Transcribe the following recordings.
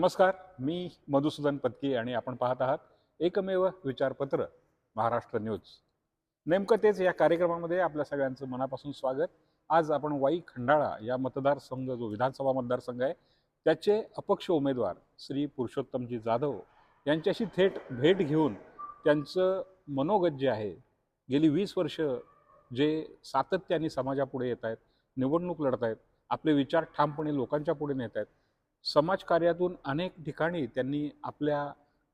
नमस्कार मी मधुसूदन पत्की आणि आपण पाहत आहात एकमेव विचारपत्र महाराष्ट्र न्यूज. नेमकं तेच या कार्यक्रमामध्ये आपल्या सगळ्यांचं मनापासून स्वागत. आज आपण वाई खंडाळा या मतदारसंघ जो विधानसभा मतदारसंघ आहे त्याचे अपक्ष उमेदवार श्री पुरुषोत्तमजी जाधव यांच्याशी थेट भेट घेऊन त्यांचं मनोगत जे आहे. गेली वीस वर्ष जे सातत्याने समाजापुढे येत आहेत निवडणूक लढत आहेत आपले विचार ठामपणे लोकांच्या पुढे नेत आहेत समाजकार्यातून अनेक ठिकाणी त्यांनी आपल्या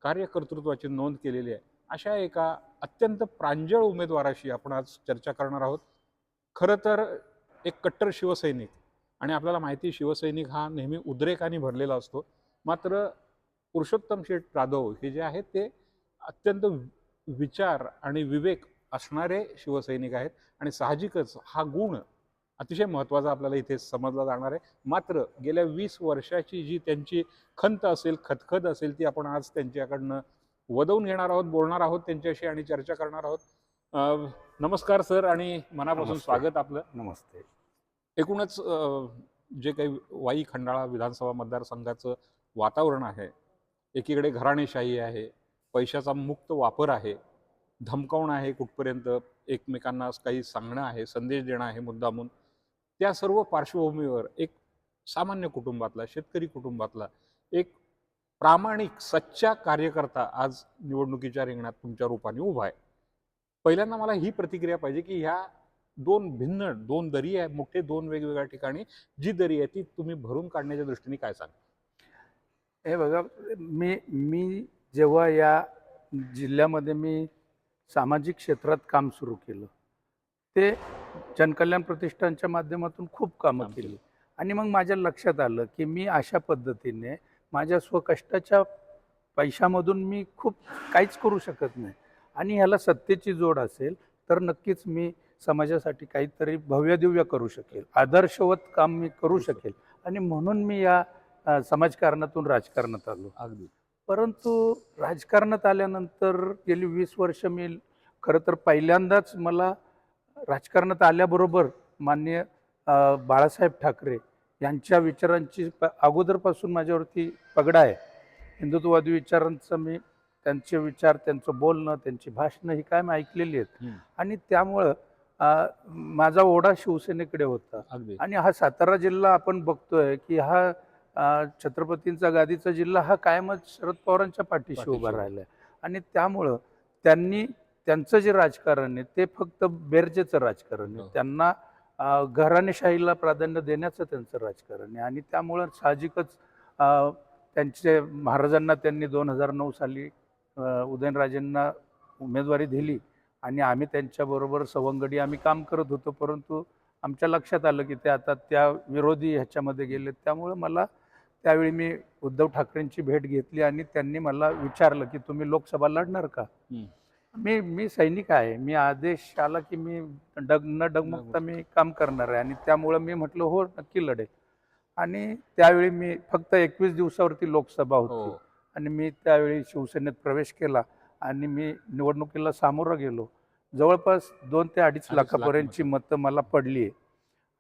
कार्यकर्तृत्वाची नोंद केलेली आहे. अशा एका अत्यंत प्रांजळ उमेदवाराशी आपण आज चर्चा करणार आहोत. खरं तर एक कट्टर शिवसैनिक आणि आपल्याला माहिती शिवसैनिक हा नेहमी उद्रेकाने भरलेला असतो. मात्र पुरुषोत्तम शेठ जाधव हे जे आहेत ते अत्यंत विचार आणि विवेक असणारे शिवसैनिक आहेत आणि साहजिकच हा गुण अतिशय महत्त्वाचा आपल्याला इथे समजला जाणार आहे. मात्र गेल्या वीस वर्षाची जी त्यांची खंत असेल खतखत असेल ती आपण आज त्यांच्याकडनं वदवून घेणार आहोत बोलणार आहोत त्यांच्याशी आणि चर्चा करणार आहोत. नमस्कार सर आणि मनापासून. स्वागत आपलं. नमस्ते. एकूणच जे काही वाई खंडाळा विधानसभा मतदारसंघाचं वातावरण आहे एकीकडे घराणेशाही आहे पैशाचा मुक्त वापर आहे धमकावणं आहे कुठपर्यंत एकमेकांना काही सांगणं आहे संदेश देणं आहे मुद्दामून त्या सर्व पार्श्वभूमीवर एक सामान्य कुटुंबातला शेतकरी कुटुंबातला एक प्रामाणिक सच्चा कार्यकर्ता आज निवडणुकीच्या रिंगणात तुमच्या रूपाने उभा आहे. पहिल्यांदा मला ही प्रतिक्रिया पाहिजे की ह्या दोन भिन्न दोन दरी आहे मोठे दोन वेगवेगळ्या ठिकाणी जी दरी आहे ती तुम्ही भरून काढण्याच्या दृष्टीने काय सांगा हे बघा मी मी जेव्हा या जिल्ह्यामध्ये मी सामाजिक क्षेत्रात काम सुरू केलं ते जनकल्याण प्रतिष्ठानच्या माध्यमातून खूप कामं केली. आणि मग माझ्या लक्षात आलं की मी अशा पद्धतीने माझ्या स्वकष्टाच्या पैशामधून मी खूप काहीच करू शकत नाही. आणि ह्याला सत्तेची जोड असेल तर नक्कीच मी समाजासाठी काहीतरी भव्यदिव्य करू शकेल. आदर्शवत काम मी करू शकेल. आणि म्हणून मी या समाजकारणातून राजकारणात आलो. अगदी. परंतु राजकारणात आल्यानंतर गेली वीस वर्ष मी खरं तर पहिल्यांदाच मला राजकारणात आल्याबरोबर माननीय अ, बाळासाहेब ठाकरे यांच्या विचारांची प अगोदरपासून माझ्यावरती पगडा आहे. हिंदुत्ववादी विचारांचं मी त्यांचे विचार त्यांचं बोलणं त्यांची भाषणं ही काय मी ऐकलेली आहेत. आणि त्यामुळं माझा ओढा शिवसेनेकडे होता. आणि हा सातारा जिल्हा आपण बघतोय की हा छत्रपतींचा गादीचा जिल्हा हा कायमच शरद पवारांच्या पाठीशी उभा. राहिला आहे आणि त्यामुळं त्यांनी त्यांचं जे राजकारण आहे ते फक्त बेरजेचं राजकारण हो. आहे त्यांना अ, घराणेशाहीला प्राधान्य देण्याचं त्यांचं राजकारण आहे. आणि त्यामुळं साहजिकच त्यांचे महाराजांना त्यांनी दोन हजार नऊ साली उदयनराजेंना उमेदवारी दिली आणि आम्ही त्यांच्याबरोबर सवंगडी आम्ही काम करत होतो. परंतु आमच्या लक्षात आलं की ते आता त्या विरोधी ह्याच्यामध्ये गेले त्यामुळं मला त्यावेळी मी उद्धव ठाकरेंची भेट घेतली आणि त्यांनी मला विचारलं की तुम्ही लोकसभा लढणार का. मी मी सैनिक आहे. मी आदेश आला की मी डग न डगमगता मी काम करणार आहे आणि त्यामुळं मी म्हटलं हो नक्की लढेल. आणि त्यावेळी मी फक्त एकवीस दिवसावरती लोकसभा होती. हो. आणि मी त्यावेळी शिवसेनेत प्रवेश केला आणि मी निवडणुकीला सामोरं गेलो. जवळपास दोन ते अडीच लाख लाखापर्यंतची मतं. मला पडली आहे.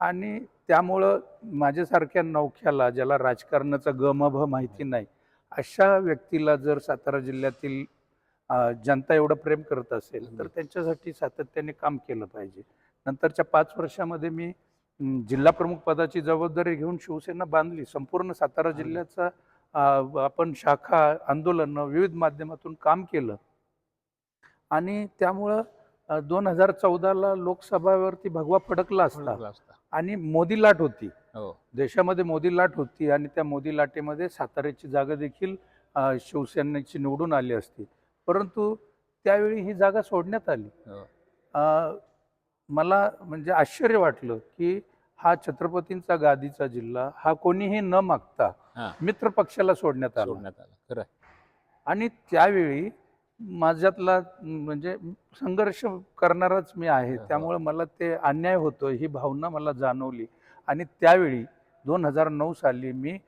आणि त्यामुळं माझ्यासारख्या नौख्याला ज्याला राजकारणाचा गमभ माहिती नाही अशा व्यक्तीला जर सातारा जिल्ह्यातील जनता एवढं प्रेम करत असेल तर. त्यांच्यासाठी सातत्याने काम केलं पाहिजे नंतरच्या पाच वर्षामध्ये मी जिल्हा प्रमुख पदाची जबाबदारी घेऊन शिवसेना बांधली संपूर्ण सातारा. जिल्ह्याचा आपण शाखा आंदोलनं विविध माध्यमातून काम केलं आणि त्यामुळं दोन हजार चौदाला लोकसभावरती भगवा फडकला असता. आणि मोदी लाट होती हो देशामध्ये मोदी लाट होती आणि त्या मोदी लाटेमध्ये साताऱ्याची जागा देखील शिवसेनेची निवडून आली असती परंतु त्यावेळी ही जागा सोडण्यात आली हो. अ, मला म्हणजे आश्चर्य वाटलं की हा छत्रपतींचा गादीचा जिल्हा हा कोणीही न मागता हा. मित्र पक्षाला सोडण्यात आला सोडण्यात आला खरं आहे. आणि त्यावेळी माझ्यातला म्हणजे संघर्ष करणाराच मी आहे हो. त्यामुळे मला ते अन्याय होतो ही भावना मला जाणवली आणि त्यावेळी दोन हजार नऊ साली मी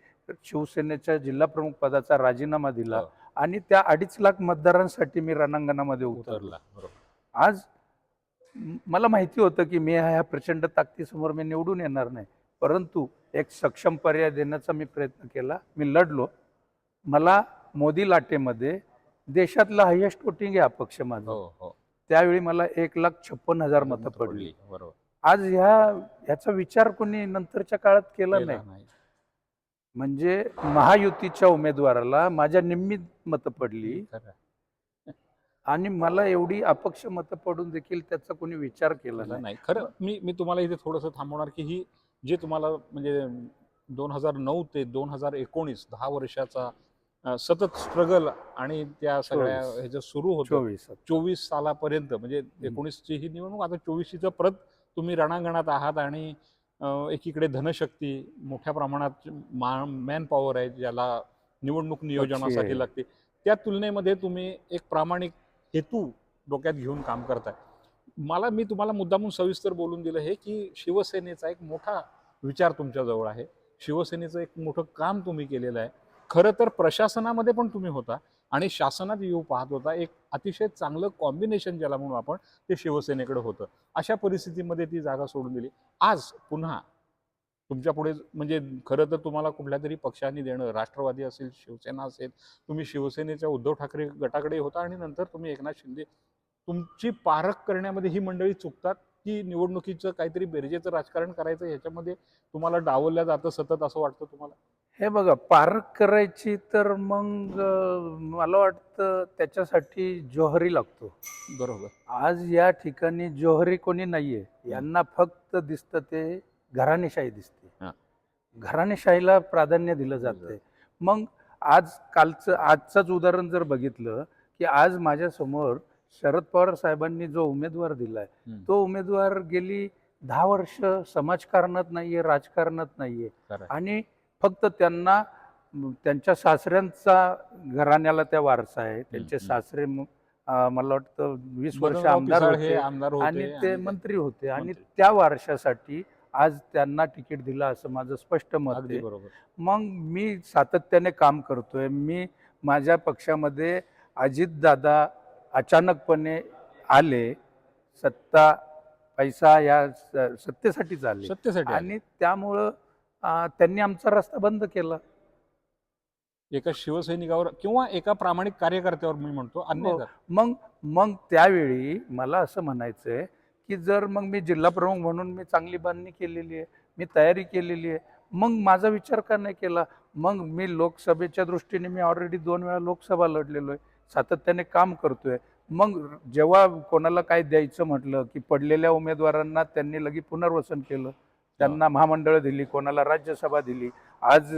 शिवसेनेच्या जिल्हाप्रमुख पदाचा राजीनामा दिला हो. आणि त्या अडीच लाख मतदारांसाठी मी रणांगणामध्ये उतरलो. आज मला माहिती होतं की मी ह्या प्रचंड ताकदीसमोर मी निवडून येणार नाही. परंतु एक सक्षम पर्याय देण्याचा मी प्रयत्न केला. मी लढलो. मला मोदी लाटेमध्ये देशातलं हायेस्ट वोटिंग आहे अपक्ष माझं. हो हो. त्यावेळी मला एक लाख छप्पन हजार मतं पडली. बरोबर. आज ह्या ह्याचा विचार कोणी नंतरच्या काळात केला नाही. म्हणजे महायुतीच्या उमेदवाराला माझ्या निम्मीत मतं पडली. आणि मला एवढी अपक्ष मतं पडून देखील त्याचा कोणी विचार केला नाही खरं मी मी तुम्हाला इथे थोडंसं थांबवणार की ही जे तुम्हाला म्हणजे दोन हजार नऊ ते दोन हजार एकोणीस दहा वर्षाचा सतत स्ट्रगल आणि त्या सगळ्या चोवीस. ह्याचं सुरू होतं चोवीस चोवीस सालापर्यंत म्हणजे एकोणीसची ही निवडणूक आता चोवीसशीचं परत तुम्ही रणांगणात आहात आणि एकीकडे धनशक्ती मोठ्या प्रमाणात मॅन पॉवर आहे ज्याला निवडणूक नियोजनासाठी. लागते. त्या तुलनेमध्ये तुम्ही एक प्रामाणिक हेतू डोक्यात घेऊन काम करताय. मला मी तुम्हाला मुद्दामून सविस्तर बोलून दिलं हे की शिवसेनेचा एक मोठा विचार तुमच्याजवळ आहे. शिवसेनेचं एक मोठं काम तुम्ही केलेलं आहे. खरं तर प्रशासनामध्ये पण तुम्ही होता. आणि शासनात येऊ पाहत होता. एक अतिशय चांगलं कॉम्बिनेशन ज्याला म्हणून आपण ते शिवसेनेकडे होतं. अशा परिस्थितीमध्ये ती जागा सोडून दिली. आज पुन्हा तुमच्यापुढे म्हणजे खरं तर तुम्हाला कुठल्या तरी पक्षांनी देणं राष्ट्रवादी असेल शिवसेना असेल तुम्ही शिवसेनेच्या उद्धव ठाकरे गटाकडे होता आणि नंतर तुम्ही एकनाथ शिंदे तुमची पारख करण्यामध्ये ही मंडळी चुकतात की निवडणुकीचं काहीतरी बेरजेचं राजकारण करायचं ह्याच्यामध्ये तुम्हाला डावलल्या जातं सतत असं वाटतं तुम्हाला? हे बघा पार्क करायची तर मग मला वाटतं त्याच्यासाठी जोहरी लागतो. बरोबर. आज या ठिकाणी जोहरी कोणी नाहीये. यांना फक्त दिसतं ते घराणेशाही दिसते. घराणेशाहीला प्राधान्य दिलं जातंय. मग आज कालचं आजचंच उदाहरण जर बघितलं की आज माझ्यासमोर शरद पवार साहेबांनी जो उमेदवार दिलाय. तो उमेदवार गेली दहा वर्ष समाजकारणात नाहीये राजकारणात नाहीये. आणि फक्त त्यांना त्यांच्या सासऱ्यांचा घराण्याला त्या वारसा आहे. त्यांचे. सासरे मला वाटतं वीस वर्ष आमदार होते आणि ते मंत्री होते. आणि. त्या वारशासाठी आज त्यांना तिकीट दिलं असं माझं स्पष्ट मत आहे. बरोबर. मग मी सातत्याने काम करतोय. मी माझ्या पक्षामध्ये अजितदादा अचानकपणे आले. सत्ता पैसा या सत्तेसाठीच आले. सत्तेसाठी. आणि त्यामुळं त्यांनी आमचा रस्ता बंद केला एका शिवसैनिकावर किंवा एका प्रामाणिक कार्यकर्त्यावर मी म्हणतो हो. झाला. मग मग त्यावेळी मला असं म्हणायचंय की जर मग मी जिल्हा प्रमुख म्हणून मी चांगली बांधणी केलेली आहे मी तयारी केलेली आहे मग माझा विचार का नाही केला मग मी लोकसभेच्या दृष्टीने मी ऑलरेडी दोन वेळा लोकसभा लढलेलो आहे सातत्याने काम करतोय मग जेव्हा कोणाला काय द्यायचं म्हटलं की पडलेल्या उमेदवारांना त्यांनी लगी पुनर्वसन केलं त्यांना महामंडळं दिली कोणाला राज्यसभा दिली. आज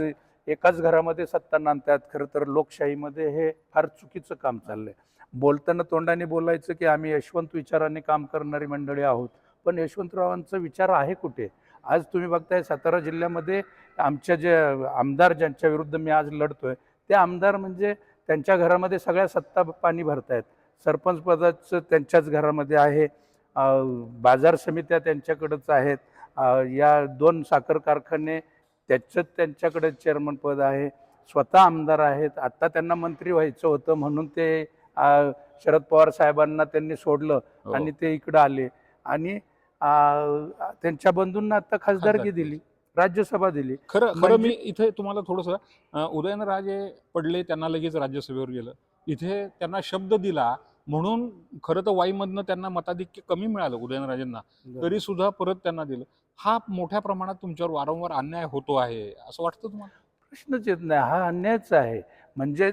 एकाच घरामध्ये सत्ता नांदतात. खरं तर लोकशाहीमध्ये हे फार चुकीचं काम चाललंय. बोलताना तोंडाने बोलायचं की आम्ही यशवंत विचाराने काम करणारी मंडळी आहोत. पण यशवंतरावांचा विचार आहे कुठे? आज तुम्ही बघताय सातारा जिल्ह्यामध्ये आमच्या जे आमदार ज्यांच्या विरुद्ध मी आज लढतोय ते आमदार म्हणजे त्यांच्या घरामध्ये सगळ्या सत्ता पाणी भरतायत. सरपंच पदाचं त्यांच्याच घरामध्ये आहे. बाजार समित्या त्यांच्याकडंच आहेत. या दोन साखर कारखाने त्याच्यात त्यांच्याकडे चेअरमन पद आहे स्वतः आमदार आहेत आता त्यांना मंत्री व्हायचं होतं म्हणून ते शरद पवार साहेबांना त्यांनी सोडलं हो. आणि ते इकडं आले आणि त्यांच्या बंधूंना आता खासदारकी खासदारकी. दिली राज्यसभा दिली खरं खरं म्हणजे- मी इथे तुम्हाला थोडंसं उदयनराजे पडले त्यांना लगेच राज्यसभेवर गेलं इथे त्यांना शब्द दिला म्हणून खरं तर वाईमधनं त्यांना मताधिक्य कमी मिळालं उदयनराजेंना. तरी सुद्धा परत त्यांना दिलं. हा मोठ्या प्रमाणात तुमच्यावर वारंवार अन्याय होतो आहे असं वाटतं तुम्हाला? प्रश्नच येत नाही. हा अन्यायच आहे. म्हणजे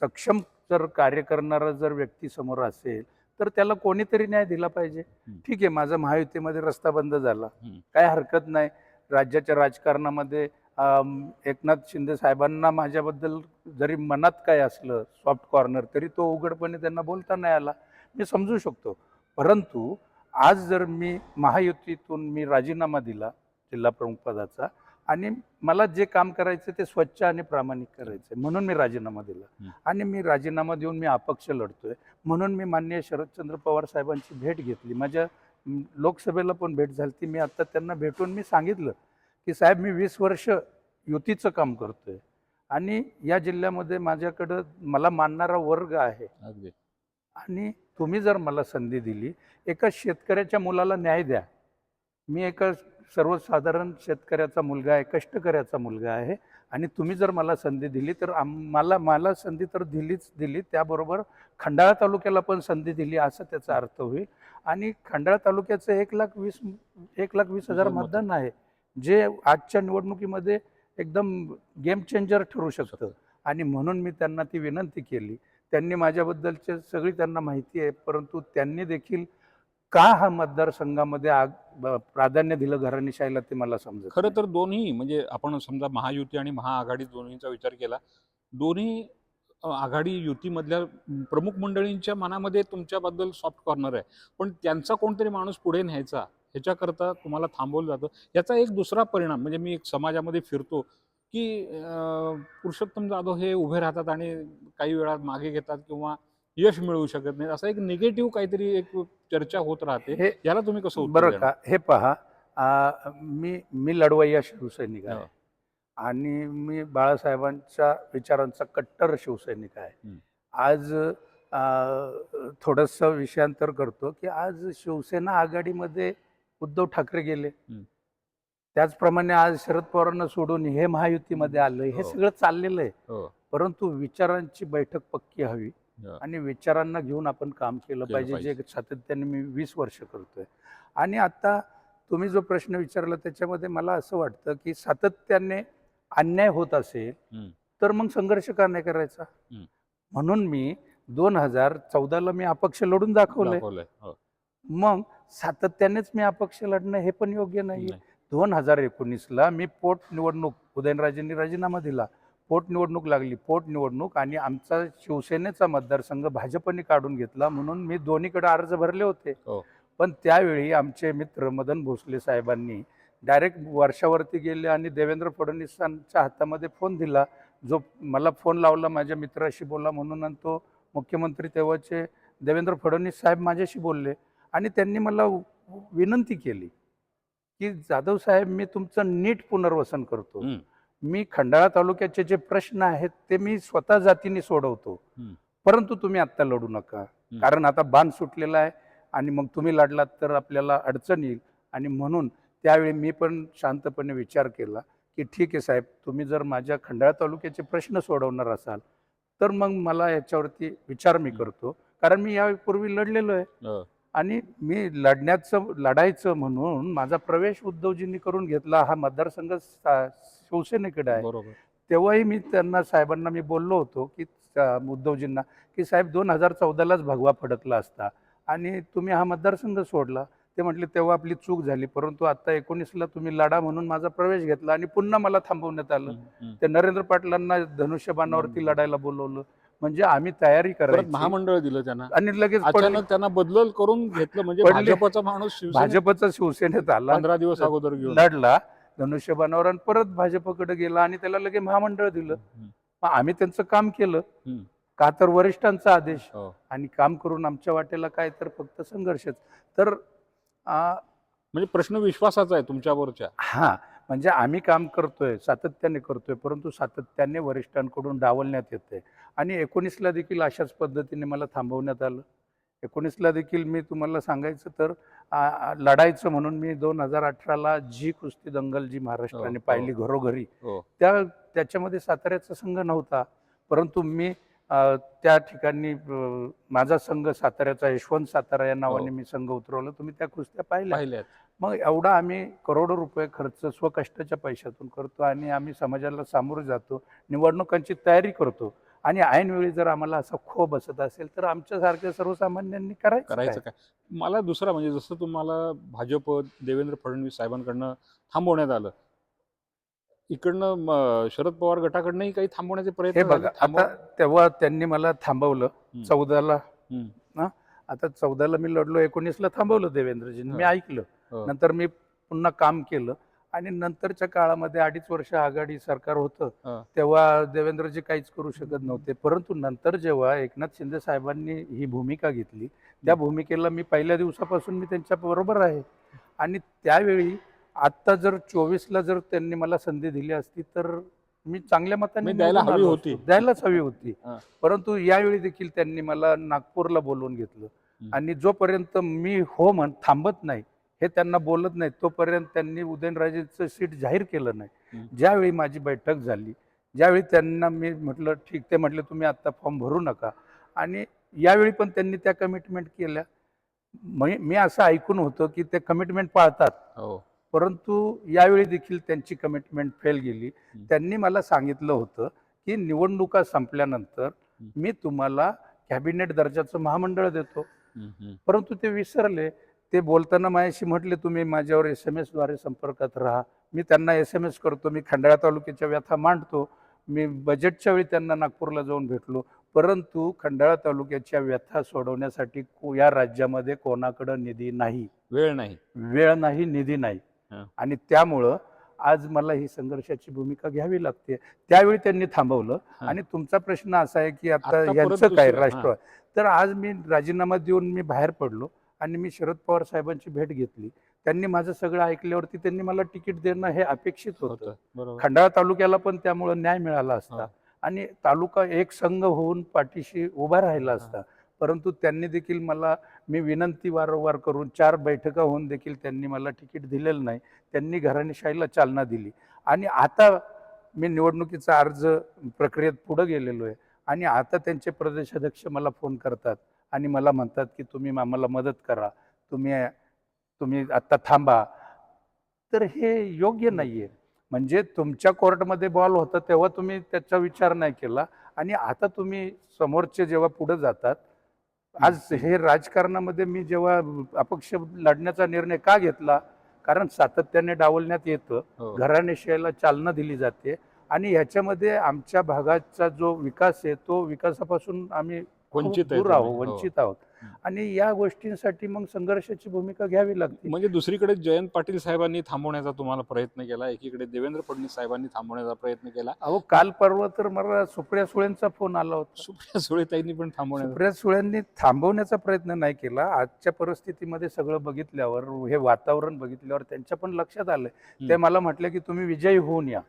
सक्षम जर कार्य करणारा जर व्यक्ती समोर असेल तर त्याला कोणीतरी न्याय दिला पाहिजे. ठीक आहे माझा महायुतीमध्ये रस्ता बंद झाला. काय हरकत नाही. राज्याच्या राजकारणामध्ये एकनाथ शिंदे साहेबांना माझ्याबद्दल जरी मनात काय असलं सॉफ्ट कॉर्नर तरी तो उघडपणे त्यांना बोलता नाही आला. मी समजू शकतो. परंतु आज जर मी महायुतीतून मी राजीनामा दिला जिल्हा प्रमुख पदाचा आणि मला जे काम करायचं ते स्वच्छ आणि प्रामाणिक करायचं म्हणून मी राजीनामा दिला. आणि मी राजीनामा देऊन मी अपक्ष लढतोय म्हणून मी माननीय शरदचंद्र पवार साहेबांची भेट घेतली. माझ्या लोकसभेला पण भेट झाली ती. मी आता त्यांना भेटून मी सांगितलं की साहेब मी वीस वर्ष युतीचं काम करतोय आणि या जिल्ह्यामध्ये माझ्याकडं मला मानणारा वर्ग आहे. अगदी. आणि तुम्ही जर मला संधी दिली एका शेतकऱ्याच्या मुलाला न्याय द्या. मी एका सर्वसाधारण शेतकऱ्याचा मुलगा आहे कष्टकऱ्याचा मुलगा आहे आणि तुम्ही जर मला संधी दिली तर मला मला संधी तर दिलीच दिली. त्याबरोबर खंडाळा तालुक्याला पण संधी दिली असं त्याचा अर्थ होईल. आणि खंडाळा तालुक्याचं एक लाख वीस एक लाख वीस हजार मतं. मतदान आहे. जे आजच्या निवडणुकीमध्ये एकदम गेम चेंजर ठरू शकतं. आणि म्हणून मी त्यांना ती विनंती केली. त्यांनी माझ्याबद्दलचे सगळी त्यांना माहिती आहे परंतु त्यांनी देखील का हा मतदारसंघामध्ये आग प्राधान्य दिलं घराणेशाहीला ते मला समजत खरं तर दोन्ही म्हणजे आपण समजा महायुती आणि महाआघाडी दोन्हीचा विचार केला दोन्ही आघाडी युतीमधल्या प्रमुख मंडळींच्या मनामध्ये तुमच्याबद्दल सॉफ्ट कॉर्नर आहे. पण त्यांचा कोणतरी माणूस पुढे न्यायचा ह्याच्याकरता तुम्हाला थांबवलं जातं याचा एक दुसरा परिणाम म्हणजे मी एक समाजामध्ये फिरतो की पुरुषोत्तम जाधव हे उभे राहतात आणि काही वेळा मागे घेतात किंवा यश मिळवू शकत नाही असं एक निगेटिव्ह काहीतरी एक चर्चा होत राहते हे याला तुम्ही कसं बरं? का हे पहा आ, मी मी लढवय्या शिवसैनिक आहे हो. आणि मी बाळासाहेबांच्या विचारांचा कट्टर शिवसैनिक आहे. आज थोडंसं विषयांतर करतो की आज शिवसेना आघाडीमध्ये उद्धव ठाकरे गेले. त्याचप्रमाणे आज शरद पवारांना सोडून हे महायुतीमध्ये आलं हे हो. सगळं चाललेलं आहे हो परंतु विचारांची बैठक पक्की हवी. आणि विचारांना घेऊन आपण काम केलं पाहिजे. जे सातत्याने मी वीस वर्ष करतोय आणि आता तुम्ही जो प्रश्न विचारला त्याच्यामध्ये मला असं वाटतं की सातत्याने अन्याय होत असेल. तर मग संघर्ष का नाही करायचा. म्हणून मी दोन हजार चौदाला मी अपक्ष लढून दाखवलंय दाखवलंय हो. मग सातत्यानेच मी अपक्ष लढणं हे पण योग्य नाही. दोन हजार एकोणीसला मी पोट निवडणूक उदयनराजेंनी राजीनामा दिला. पोट निवडणूक लागली. पोट निवडणूक आणि आमचा शिवसेनेचा मतदारसंघ भाजपने काढून घेतला म्हणून मी दोन्हीकडे अर्ज भरले होते. हो. पण त्यावेळी आमचे मित्र मदन भोसले साहेबांनी डायरेक्ट वर्षावरती गेले आणि देवेंद्र फडणवीसांच्या हातामध्ये फोन दिला. जो मला फोन लावला माझ्या मित्राशी बोला म्हणून आणि तो मुख्यमंत्री तेव्हाचे देवेंद्र फडणवीस साहेब माझ्याशी बोलले. आणि त्यांनी मला विनंती केली की जाधव साहेब मी तुमचं नीट पुनर्वसन करतो. मी खंडाळा तालुक्याचे जे प्रश्न आहेत ते मी स्वतः जातीने सोडवतो. परंतु तुम्ही आत्ता लढू नका. कारण आता बांध सुटलेला आहे आणि मग तुम्ही लढलात तर आपल्याला अडचण येईल. आणि म्हणून त्यावेळी मी पण शांतपणे विचार केला की ठीक आहे साहेब तुम्ही जर माझ्या खंडाळा तालुक्याचे प्रश्न सोडवणार असाल तर मग मला याच्यावरती विचार मी करतो. कारण मी यापूर्वी लढलेलो आहे. हो. आणि मी लढण्याचं लढायचं म्हणून माझा प्रवेश उद्धवजींनी करून घेतला. हा मतदारसंघ शिवसेनेकडे आहे. तेव्हाही मी त्यांना साहेबांना मी बोललो होतो की उद्धवजींना की साहेब दोन हजार चौदालाच भगवा फडकला असता आणि तुम्ही हा मतदारसंघ सोडला. ते म्हटले तेव्हा आपली चूक झाली परंतु आता एकोणीसला तुम्ही लढा म्हणून माझा प्रवेश घेतला आणि पुन्हा मला थांबवण्यात आलं. ते नरेंद्र पाटलांना धनुष्यबाणावरती. लढायला बोलवलं. म्हणजे आम्ही तयारी करायची. महामंडळ दिलं त्यांना. आणि लगेच. अचानक त्यांना बदल करून घेतलं म्हणजे. भाजपचा माणूस भाजपचा शिवसेनेत आला. पंधरा दिवस अगोदर घेऊन. लढला. धनुष्यबाणावर आणि परत भाजपकडे गेला आणि त्याला लगे महामंडळ दिलं. मग आम्ही त्यांचं काम केलं. का तर वरिष्ठांचा आदेश हो. आणि काम करून आमच्या वाटेला काय तर फक्त संघर्षच. तर म्हणजे प्रश्न विश्वासाचा आहे तुमच्यावरच्या. हा. म्हणजे आम्ही काम करतोय सातत्याने करतोय परंतु सातत्याने वरिष्ठांकडून डावलण्यात येते आणि एकोणीसला देखील अशाच पद्धतीने मला थांबवण्यात आलं. एकोणीसला देखील मी तुम्हाला सांगायचं तर लढायचं म्हणून मी दोन हजार अठराला जी कुस्ती दंगल जी महाराष्ट्राने हो, पाहिली हो. घरोघरी हो. त्या त्याच्यामध्ये साताऱ्याचा संघ नव्हता. परंतु मी त्या ठिकाणी माझा संघ साताऱ्याचा यशवंत सातारा या नावाने. मी संघ उतरवला. तुम्ही त्या कुस्त्या पाहिल्या? मग एवढा आम्ही करोडो रुपये खर्च स्वकष्टाच्या पैशातून करतो आणि आम्ही समाजाला सामोरे जातो निवडणुकांची तयारी करतो आणि ऐनवेळी जर आम्हाला असा खो बसत असेल तर आमच्यासारख्या सर्वसामान्यांनी करायचं करायचं काय? मला दुसरा म्हणजे जसं तुम्हाला भाजप देवेंद्र फडणवीस साहेबांकडनं थांबवण्यात आलं इकडनं शरद पवार गटाकडनंही काही थांबवण्याचे हे प्रयत्न बघा आता तेव्हा त्यांनी मला थांबवलं. चौदाला. आता चौदाला मी लढलो एकोणीसला थांबवलं देवेंद्रजींनी मी. ऐकलं. नंतर मी पुन्हा काम केलं आणि नंतरच्या काळामध्ये अडीच वर्ष आघाडी सरकार होतं हा. तेव्हा देवेंद्रजी काहीच करू शकत नव्हते परंतु नंतर जेव्हा एकनाथ शिंदे साहेबांनी ही भूमिका घेतली त्या भूमिकेला मी पहिल्या दिवसापासून मी त्यांच्या बरोबर आहे आणि त्यावेळी आत्ता जर चोवीसला जर त्यांनी मला संधी दिली असती तर मी चांगल्या मताने द्यायला हवी होती. द्यायलाच हवी होती हा. परंतु यावेळी देखील त्यांनी मला नागपूरला बोलवून घेतलं. आणि जोपर्यंत मी हो म्हण थांबत नाही हे त्यांना बोलत नाही तोपर्यंत त्यांनी उदयनराजेचं सीट जाहीर केलं नाही. ज्यावेळी माझी बैठक झाली ज्यावेळी त्यांना मी म्हटलं ठीक ते म्हटले तुम्ही आत्ता फॉर्म भरू नका. आणि यावेळी पण त्यांनी त्या कमिटमेंट केल्या. मी मी असं ऐकून होतं की ते कमिटमेंट पाळतात. हो. परंतु यावेळी देखील त्यांची कमिटमेंट फेल गेली. त्यांनी मला सांगितलं होतं की निवडणुका संपल्यानंतर मी तुम्हाला कॅबिनेट दर्जाचं महामंडळ देतो. परंतु ते विसरले. ते बोलताना माझ्याशी म्हटले तुम्ही माझ्यावर एस एम एसद्वारे संपर्कात राहा. मी त्यांना एस एम एस करतो मी खंडाळा तालुक्याच्या व्यथा मांडतो. मी बजेटच्या वेळी त्यांना नागपूरला जाऊन भेटलो. परंतु खंडाळा तालुक्याच्या व्यथा सोडवण्यासाठी या राज्यामध्ये कोणाकडं निधी नाही. वेळ नाही. वेळ नाही निधी नाही. आणि त्यामुळं आज मला ही संघर्षाची भूमिका घ्यावी लागते. त्यावेळी त्यांनी थांबवलं. आणि तुमचा प्रश्न असा आहे की आता यांचं काय राष्ट्र? तर आज मी राजीनामा देऊन मी बाहेर पडलो. आणि मी शरद पवार साहेबांची भेट घेतली. त्यांनी माझं सगळं ऐकल्यावरती त्यांनी मला तिकीट देणं हे अपेक्षित होतं. खंडाळा तालुक्याला पण त्यामुळं न्याय मिळाला असता. आणि तालुका एक संघ होऊन पाठीशी उभा राहिला. असता. परंतु त्यांनी देखील मला मी विनंती वारंवार करून चार बैठका होऊन देखील त्यांनी मला तिकीट दिलेलं नाही. त्यांनी घराणेशाहीला चालना दिली. आणि आता मी निवडणुकीचा अर्ज प्रक्रियेत पुढे गेलेलो आहे. आणि आता त्यांचे प्रदेशाध्यक्ष मला फोन करतात. आणि मला म्हणतात की तुम्ही आम्हाला मदत करा. तुम्ही तुम्ही आत्ता थांबा. तर हे योग्य नाही आहे म्हणजे तुमच्या कोर्टमध्ये बॉल होता तेव्हा तुम्ही त्याचा विचार नाही केला. आणि आता तुम्ही समोरचे जेव्हा पुढे जातात आज हे राजकारणामध्ये मी जेव्हा अपक्ष लढण्याचा निर्णय का घेतला? कारण सातत्याने डावलण्यात येतं. हो. घराणेशाहीला चालना दिली जाते. आणि ह्याच्यामध्ये आमच्या भागाचा जो विकास आहे तो विकासापासून आम्ही वंचित दूर आहोत. हो. वंचित आहोत. आणि या गोष्टींसाठी मग संघर्षाची भूमिका घ्यावी लागते म्हणजे दुसरीकडे जयंत पाटील साहेबांनी थांबवण्याचा तुम्हाला प्रयत्न केला एकीकडे देवेंद्र फडणवीस साहेबांनी थांबवण्याचा प्रयत्न केला अहो काल परवा तर मला सुप्रिया सुळेंचा फोन आला होता सुप्रिया सुळेताईंनी पण थांबवण्याचा सुप्रिया सुळेंनी थांबवण्याचा प्रयत्न नाही केला आजच्या परिस्थितीमध्ये सगळं बघितल्यावर हे वातावरण बघितल्यावर त्यांच्या पण लक्षात आलं ते. मला म्हटले की तुम्ही विजयी होऊन या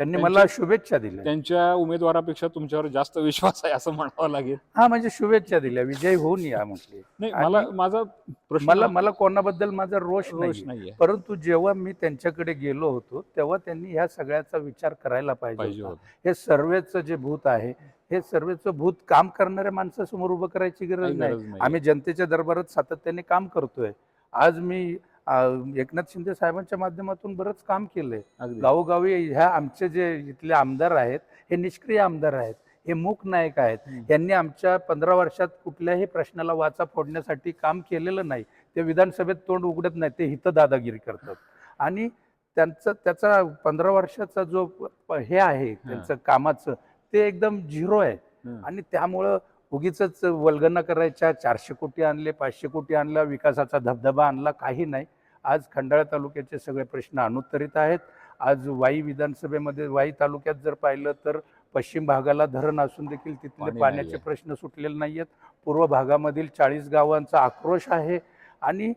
त्यांनी मला शुभेच्छा दिल्या. त्यांच्या उमेदवारापेक्षा तुमच्यावर जास्त विश्वास आहे असं म्हणावं लागेल. हा म्हणजे शुभेच्छा दिल्या. विजयी होऊन या म्हटले. नाही मला माझा प्रश्न मला मला कोणाबद्दल माझा रोष रोष नाही नाहीये. परंतु जेव्हा मी त्यांच्याकडे गेलो होतो तेव्हा त्यांनी ह्या सगळ्याचा विचार करायला पाहिजे. हे सर्वेचं जे भूत आहे हे सर्वेचं भूत काम करणाऱ्या माणसासमोर उभं करायची गरज नाही. आम्ही जनतेच्या दरबारात सातत्याने काम करतोय. आज मी एकनाथ शिंदे साहेबांच्या माध्यमातून बरंच काम केलंय. गावोगावी ह्या आमचे जे इथले आमदार आहेत हे निष्क्रिय आमदार आहेत हे मूक नायक आहेत. यांनी आमच्या पंधरा वर्षात कुठल्याही प्रश्नाला वाचा फोडण्यासाठी काम केलेलं नाही. ते विधानसभेत तोंड उघडत नाही ते हित दादागिरी करतात. आणि त्यांचं त्याचा पंधरा वर्षाचा जो हे आहे त्यांचं कामाचं ते एकदम झिरो आहे. आणि त्यामुळं उगीच वल्गना करायच्या चारशे कोटी आणले पाचशे कोटी आणला विकासाचा धबधबा आणला काही नाही. आज खंडाळा तालुक्याचे सगळे प्रश्न अनुत्तरित आहेत. आज वाई विधानसभेमध्ये वाई तालुक्यात जर पाहिलं तर पश्चिम भागाला धरण असून देखील तिथले पाणी पाण्याचे. प्रश्न सुटलेले नाही आहेत पूर्व भागामधील चाळीस गावांचा आक्रोश आहे. आणि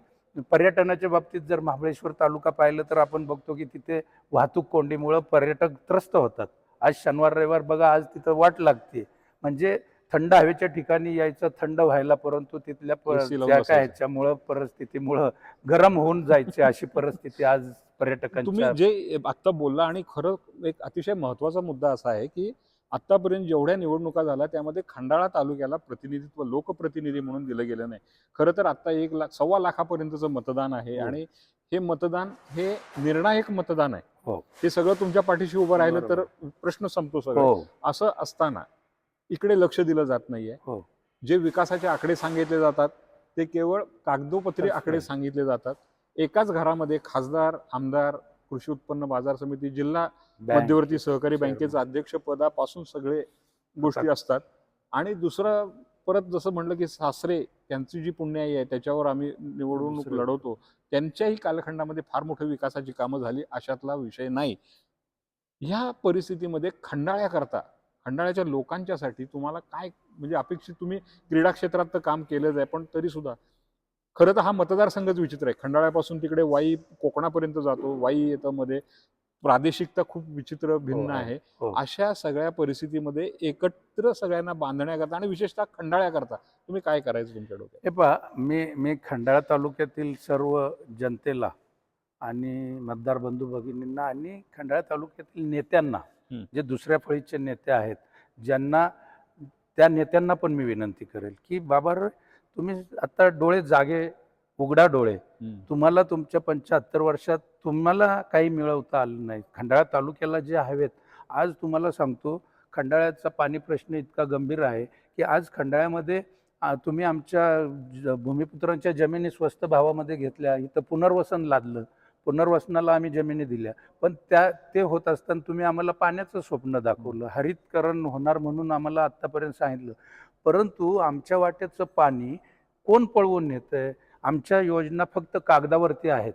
पर्यटनाच्या बाबतीत जर महाबळेश्वर तालुका पाहिलं तर आपण बघतो की तिथे वाहतूक कोंडीमुळं पर्यटक त्रस्त होतात. आज शनिवार रविवार बघा आज तिथं वाट लागते. म्हणजे थंड हवेच्या ठिकाणी यायचं थंड व्हायला परंतु तिथल्या त्या काय. ह्याच्यामुळं परिस्थितीमुळं गरम होऊन जायची अशी परिस्थिती आज तुम्ही पर्यटकांच्या जे आता बोलला आणि खरं एक अतिशय महत्त्वाचा मुद्दा असा आहे की आतापर्यंत जेवढ्या निवडणुका झाल्या त्यामध्ये खंडाळा तालुक्याला प्रतिनिधित्व लोकप्रतिनिधी म्हणून दिलं गेलं नाही खरं तर आता एक लाख सव्वा लाखापर्यंतचं मतदान आहे हो. आणि हे मतदान हे निर्णायक मतदान आहे हो. हे सगळं तुमच्या पाठीशी उभं राहिलं तर. प्रश्न संपतो सगळं हो असं असताना इकडे लक्ष दिलं जात नाहीये हो. जे विकासाचे आकडे सांगितले जातात ते केवळ कागदोपत्री आकडे. सांगितले जातात एकाच घरामध्ये खासदार आमदार कृषी उत्पन्न बाजार समिती जिल्हा. मध्यवर्ती सहकारी. बँकेचं अध्यक्षपदापासून सगळे गोष्टी असतात आणि दुसरं परत जसं म्हणलं की सासरे त्यांची जी पुण्याई आहे त्याच्यावर आम्ही निवडणूक. लढवतो त्यांच्याही कालखंडामध्ये फार मोठी विकासाची कामं झाली अशातला विषय नाही ह्या परिस्थितीमध्ये खंडाळ्याकरता खंडाळ्याच्या लोकांच्यासाठी तुम्हाला काय म्हणजे अपेक्षित तुम्ही क्रीडा क्षेत्रात तर काम केलंच आहे पण तरी सुद्धा खरं तर हा मतदारसंघच विचित्र आहे खंडाळ्यापासून तिकडे वाई कोकणापर्यंत जातो वाई येतं मध्ये प्रादेशिकता खूप विचित्र भिन्न हो. आहे हो. अशा सगळ्या परिस्थितीमध्ये एकत्र सगळ्यांना बांधण्याकरता आणि विशेषतः खंडाळ्याकरता तुम्ही काय करायचं तुमच्या डोक्यात हे पहा मी मी खंडाळा तालुक्यातील सर्व जनतेला आणि मतदार बंधू भगिनींना आणि खंडाळा तालुक्यातील नेत्यांना हं. जे दुसऱ्या फळीचे नेते आहेत ज्यांना त्या नेत्यांना पण मी विनंती करेल की बाबा रे, तुम्ही आता डोळे जागे उघडा डोळे. तुम्हाला तुमच्या पंच्याहत्तर वर्षात तुम्हाला काही मिळवता आलं नाही. खंडाळा तालुक्याला जे हवेत आज तुम्हाला सांगतो खंडाळ्याचा पाणी प्रश्न इतका गंभीर आहे की आज खंडाळ्यामध्ये तुम्ही आमच्या भूमिपुत्रांच्या जमिनी स्वस्त भावामध्ये घेतल्या इथं पुनर्वसन लादलं. पुनर्वसनाला आम्ही जमिनी दिल्या. पण त्या ते होत असताना तुम्ही आम्हाला पाण्याचं स्वप्न दाखवलं. हरितकरण होणार म्हणून आम्हाला आत्तापर्यंत सांगितलं. परंतु आमच्या वाट्याचं पाणी कोण पळवून नेतंय? आमच्या योजना फक्त कागदावरती आहेत.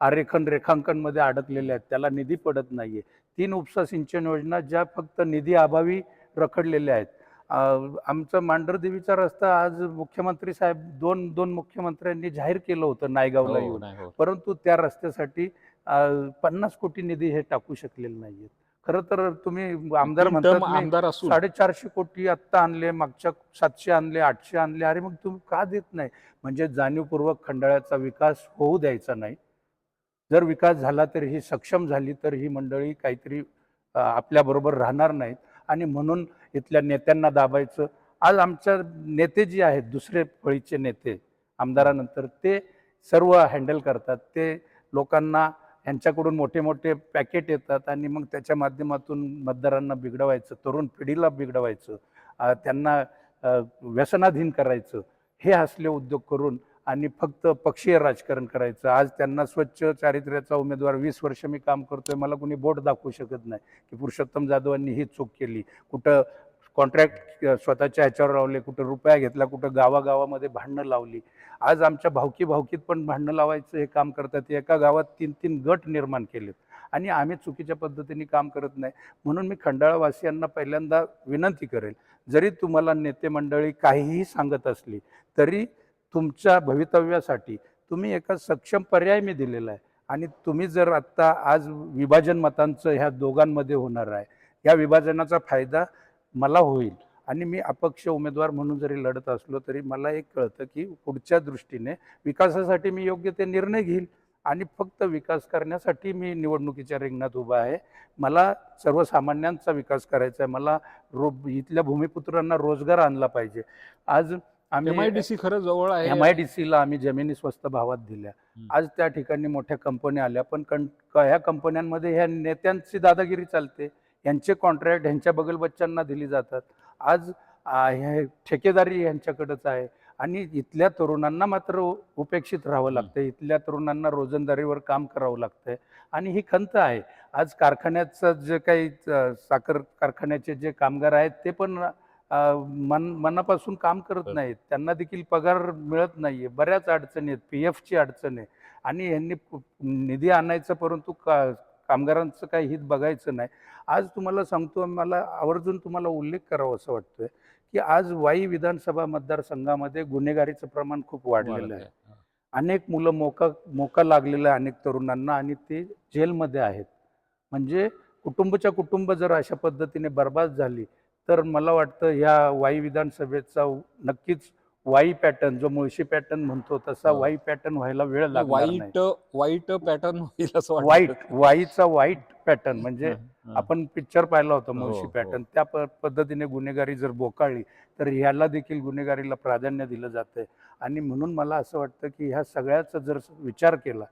आरेखन रेखांकनमध्ये अडकलेल्या आहेत. त्याला निधी पडत नाही आहे तीन उपसा सिंचन योजना ज्या फक्त निधी अभावी रखडलेल्या आहेत. आमचा मांढरदेवीचा रस्ता आज मुख्यमंत्री साहेब दोन दोन मुख्यमंत्र्यांनी जाहीर केलं होतं नायगावला हो, येऊन. हो. परंतु त्या रस्त्यासाठी पन्नास कोटी निधी हे टाकू शकलेले नाहीयेत. खरं तर तुम्ही आमदार म्हणतात साडेचारशे कोटी आत्ता आणले मागच्या सातशे आणले आठशे आणले अरे मग तुम्ही का देत नाही? म्हणजे जाणीवपूर्वक खंडाळ्याचा विकास होऊ द्यायचा नाही. जर विकास झाला तर ही सक्षम झाली तर ही मंडळी काहीतरी आपल्याबरोबर राहणार नाहीत. आणि म्हणून इथल्या नेत्यांना दाबायचं. आज आमच्या नेते जे आहेत दुसरे फळीचे नेते आमदारानंतर ते सर्व हँडल करतात. ते लोकांना ह्यांच्याकडून मोठे मोठे पॅकेट येतात आणि मग त्याच्या माध्यमातून मतदारांना बिघडवायचं तरुण पिढीला बिघडवायचं त्यांना व्यसनाधीन करायचं. हे असले उद्योग करून आणि फक्त पक्षीय राजकारण करायचं. आज त्यांना स्वच्छ चारित्र्याचा उमेदवार वीस वर्ष मी काम करतोय मला कोणी बोट दाखवू शकत नाही की पुरुषोत्तम जाधवांनी ही चूक केली. कुठं कॉन्ट्रॅक्ट स्वतःच्या ह्याच्यावर लावले कुठं रुपया घेतला कुठं गावागावामध्ये भांडणं लावली. आज आमच्या भावकी भावकीत पण भांडणं लावायचं हे काम करतात. एका गावात तीन तीन गट निर्माण केलेत. आणि आम्ही चुकीच्या पद्धतीने काम करत नाही. म्हणून मी खंडाळावासियांना पहिल्यांदा विनंती करेल जरी तुम्हाला नेते मंडळी काहीही सांगत असली तरी तुमच्या भवितव्यासाठी तुम्ही एका सक्षम पर्याय मी दिलेला आहे. आणि तुम्ही जर आत्ता आज विभाजन मतांचं ह्या दोघांमध्ये होणार आहे या विभाजनाचा फायदा मला होईल आणि मी अपक्ष उमेदवार म्हणून जरी लढत असलो तरी मला एक कळतं की पुढच्या दृष्टीने विकासासाठी मी योग्य ते निर्णय घेईल आणि फक्त विकास करण्यासाठी मी निवडणुकीच्या रिंगणात उभा आहे. मला सर्वसामान्यांचा विकास करायचा आहे. मला रो इथल्या भूमिपुत्रांना रोजगार आणला पाहिजे. आज एमआयडीसी खरं जवळ आहे. एम आय डी सीला आम्ही जमिनी स्वस्त भावात दिल्या. आज त्या ठिकाणी मोठ्या कंपन्या आल्या पण ह्या कंपन्यांमध्ये ह्या नेत्यांची दादागिरी चालते. यांचे कॉन्ट्रॅक्ट ह्यांच्या बगलबच्च्यांना दिली जातात. आज हे ठेकेदारी ह्यांच्याकडंच आहे. आणि इथल्या तरुणांना मात्र उपेक्षित राहावं लागतं इथल्या तरुणांना रोजंदारीवर काम करावं लागतंय. आणि ही खंत आहे. आज कारखान्याचं जे काही साखर कारखान्याचे जे कामगार आहेत ते पण मन मनापासून काम करत. नाहीत. त्यांना देखील पगार मिळत नाहीये. बऱ्याच अडचणी आहेत. पी एफची अडचण आहे. आणि यांनी निधी आणायचं परंतु का कामगारांचं काही हित बघायचं नाही. आज तुम्हाला सांगतो मला आवर्जून तुम्हाला उल्लेख करावा असं वाटतोय की आज वाई विधानसभा मतदारसंघामध्ये गुन्हेगारीचं प्रमाण खूप वाढलेलं आहे. अनेक मुलं मोका मोका लागलेलं आहे अनेक तरुणांना आणि ते जेलमध्ये आहेत. म्हणजे कुटुंबच्या कुटुंब जर अशा पद्धतीने बर्बाद झाली तर मला वाटतं ह्या वाई विधानसभेचा नक्कीच वाई पॅटर्न जो मुळशी पॅटर्न म्हणतो तसा हो. वाई पॅटर्न व्हायला वेळ नाही वाईट वाईट पॅटर्न. वाईट वाईचा वाईट पॅटर्न म्हणजे हं, हं. आपण पिक्चर पाहिला होता हो, मुळशी हो. पॅटर्न त्या पद्धतीने गुन्हेगारी जर बोकाळली तर ह्याला देखील गुन्हेगारीला प्राधान्य दिलं जातंय आणि म्हणून मला असं वाटतं की ह्या सगळ्याचा जर विचार केला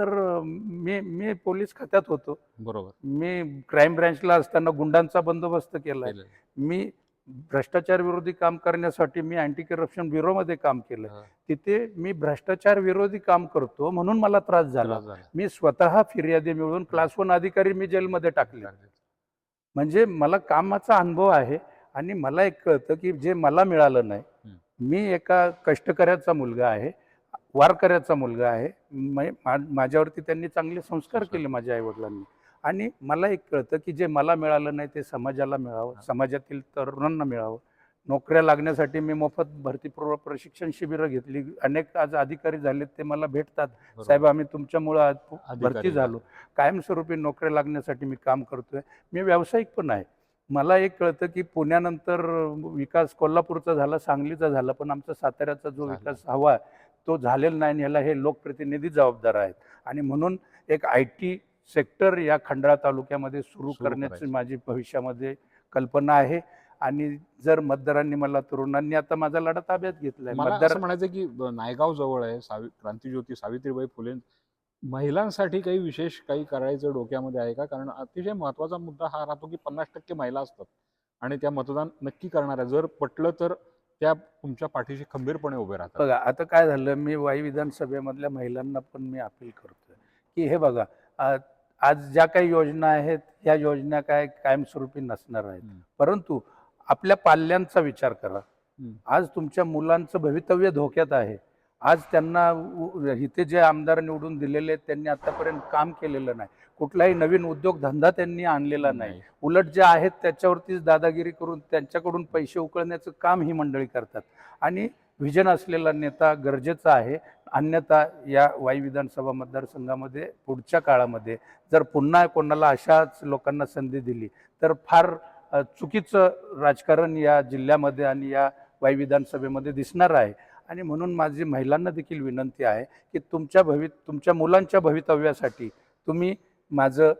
तर मी मी पोलीस खात्यात होतो. बरोबर. मी क्राईम ब्रँचला असताना गुंडांचा बंदोबस्त केलाय. मी भ्रष्टाचार विरोधी काम करण्यासाठी मी अँटी करप्शन ब्युरोमध्ये काम केलं हा. तिथे मी भ्रष्टाचार विरोधी काम करतो म्हणून मला त्रास झाला त्रास झाला. मी स्वतः फिर्यादी मिळून क्लास वन अधिकारी मी जेलमध्ये टाकले. म्हणजे मला कामाचा अनुभव आहे आणि मला एक कळतं की जे मला मिळालं नाही. हं. मी एका कष्टकऱ्याचा मुलगा आहे. वारकऱ्याचा मुलगा आहे. माझ्यावरती त्यांनी चांगले संस्कार. केले माझ्या आईवडिलांनी. आणि मला एक कळतं की जे मला मिळालं नाही ते समाजाला मिळावं. समाजातील तरुणांना मिळावं. नोकऱ्या लागण्यासाठी मी मोफत भरतीपूर्व प्रशिक्षण शिबिरं घेतली. अनेक आज अधिकारी झालेत ते मला भेटतात. साहेब आम्ही तुमच्यामुळं आज भरती झालो. कायमस्वरूपी नोकऱ्या लागण्यासाठी मी काम करतोय. मी व्यावसायिक पण आहे. मला एक कळतं की पुण्यानंतर विकास कोल्हापूरचा झाला सांगलीचा झाला पण आमचा साताऱ्याचा जो. विकास हवा तो झालेला नाही आणि ह्याला हे लोकप्रतिनिधी जबाबदार आहेत. आणि म्हणून एक आय टी सेक्टर या खंडाळा तालुक्यामध्ये सुरू करण्याची. माझी भविष्यामध्ये कल्पना आहे. आणि जर मतदारांनी मला तरुणांनी आता माझा लढा ताब्यात घेतलाय. मतदार म्हणायचं की नायगाव जवळ आहे सावि क्रांतीज्योती सावित्रीबाई फुले. महिलांसाठी काही विशेष काही करायचं डोक्यामध्ये आहे का? कारण अतिशय महत्त्वाचा मुद्दा हा राहतो की पन्नास टक्के महिला असतात. आणि त्या मतदान नक्की करणाऱ्या जर पटलं तर त्या तुमच्या पाठीशी खंबीरपणे उभे राहतात बघा आता काय झालं मी वाई विधानसभेमधल्या महिलांना पण मी अपील करतोय की हे बघा आज ज्या काही योजना आहेत या योजना काय कायमस्वरूपी नसणार आहेत. परंतु आपल्या पाल्यांचा विचार करा. आज तुमच्या मुलांचं भवितव्य धोक्यात आहे आज त्यांना इथे जे आमदार निवडून दिलेले आहेत त्यांनी आतापर्यंत काम केलेलं नाही. कुठलाही नवीन उद्योगधंदा त्यांनी आणलेला नाही. उलट जे आहेत त्याच्यावरतीच दादागिरी करून त्यांच्याकडून पैसे उकळण्याचं काम ही मंडळी करतात. आणि व्हिजन असलेला नेता गरजेचा आहे. अन्यथा या वाई विधानसभा मतदारसंघामध्ये पुढच्या काळामध्ये जर पुन्हा कोणाला अशाच लोकांना संधी दिली तर फार चुकीचं राजकारण या जिल्ह्यामध्ये आणि या वाई विधानसभेमध्ये दिसणार आहे. आणि म्हणून माझी महिलांना देखील विनंती आहे की तुमच्या भवि तुमच्या मुलांच्या भवितव्यासाठी तुम्ही माझं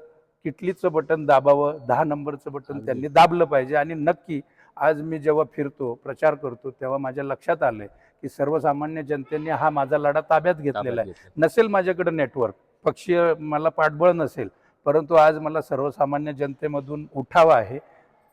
किटलीचं बटन दाबावं दहा नंबरचं बटन. त्यांनी दाबलं पाहिजे आणि नक्की आज मी जेव्हा फिरतो प्रचार करतो तेव्हा माझ्या लक्षात आलंय की सर्वसामान्य जनतेने हा माझा लढा ताब्यात घेतलेला आहे. नसेल माझ्याकडे नेटवर्क पक्षीय मला पाठबळ नसेल परंतु आज मला सर्वसामान्य जनतेमधून उठावा आहे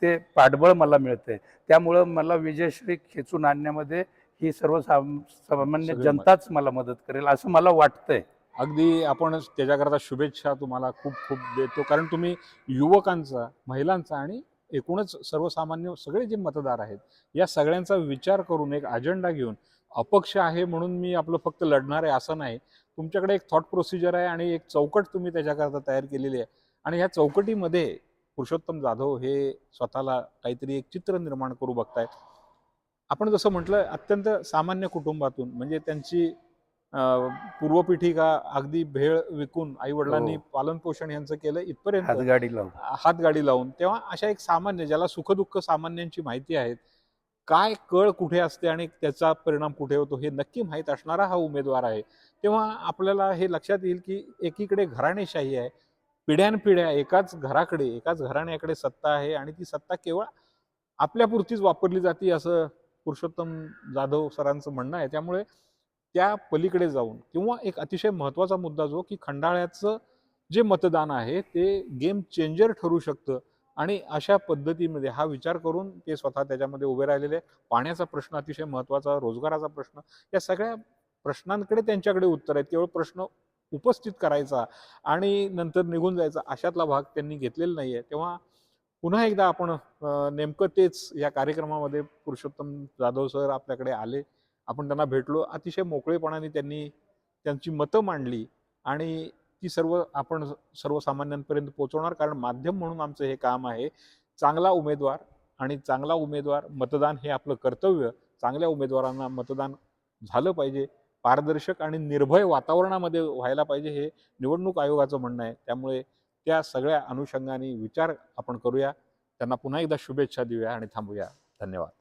ते पाठबळ मला मिळतंय. त्यामुळं मला विजयश्री खेचून आणण्यामध्ये ही सर्वसाम सामान्य सगळी जनताच मला मदत करेल असं मला वाटतंय. अगदी आपण त्याच्याकरता शुभेच्छा तुम्हाला खूप खूप देतो. कारण तुम्ही युवकांचा महिलांचा आणि एकूणच सर्वसामान्य सगळे जे मतदार आहेत या सगळ्यांचा विचार करून एक अजेंडा घेऊन अपक्ष आहे म्हणून मी आपलं फक्त लढणार आहे असं नाही. तुमच्याकडे एक थॉट प्रोसिजर आहे आणि एक चौकट तुम्ही त्याच्याकरता तयार केलेली आहे. आणि ह्या चौकटीमध्ये पुरुषोत्तम जाधव हे स्वतःला काहीतरी एक चित्र निर्माण करू बघतायत. आपण जसं म्हटलं अत्यंत सामान्य कुटुंबातून म्हणजे त्यांची पूर्वपीठिका अगदी भेळ विकून आई वडिलांनी हो. पालन पोषण यांचं केलं इथपर्यंत हातगाडी लावून हातगाडी लावून तेव्हा अशा एक सामान्य ज्याला सुखदुःख सामान्यांची माहिती आहे काय कळ कुठे असते आणि त्याचा परिणाम कुठे होतो हे नक्की माहीत असणारा हा उमेदवार आहे तेव्हा आपल्याला हे लक्षात येईल की एकीकडे घराणेशाही आहे पिढ्यानपिढ्या एकाच घराकडे एकाच घराण्याकडे सत्ता आहे आणि ती सत्ता केवळ आपल्यापुरतीच वापरली जाते असं पुरुषोत्तम जाधव सरांचं म्हणणं आहे. त्यामुळे त्या पलीकडे जाऊन किंवा एक अतिशय महत्त्वाचा मुद्दा जो की खंडाळ्याचं जे मतदान आहे ते गेम चेंजर ठरू शकतं आणि अशा पद्धतीमध्ये हा विचार करून ते स्वतः त्याच्यामध्ये उभे राहिलेले पाण्याचा प्रश्न अतिशय महत्त्वाचा रोजगाराचा प्रश्न या सगळ्या प्रश्नांकडे त्यांच्याकडे उत्तर आहेत. केवळ प्रश्न उपस्थित करायचा आणि नंतर निघून जायचा अशातला भाग त्यांनी घेतलेला नाही आहे तेव्हा पुन्हा एकदा आपण नेमकं तेच या कार्यक्रमामध्ये पुरुषोत्तम जाधव सर आपल्याकडे आले. आपण त्यांना भेटलो. अतिशय मोकळेपणाने त्यांनी त्यांची मतं मांडली आणि ती सर्व आपण सर्वसामान्यांपर्यंत पोहोचवणार. कारण माध्यम म्हणून आमचं हे काम आहे. चांगला उमेदवार आणि चांगला उमेदवार मतदान हे आपलं कर्तव्य. चांगल्या उमेदवारांना मतदान झालं पाहिजे. पारदर्शक आणि निर्भय वातावरणामध्ये व्हायला पाहिजे हे निवडणूक आयोगाचं म्हणणं आहे. त्यामुळे त्या सगळ्या अनुषंगाने विचार आपण करूया. त्यांना पुन्हा एकदा शुभेच्छा देऊया आणि थांबूया. धन्यवाद.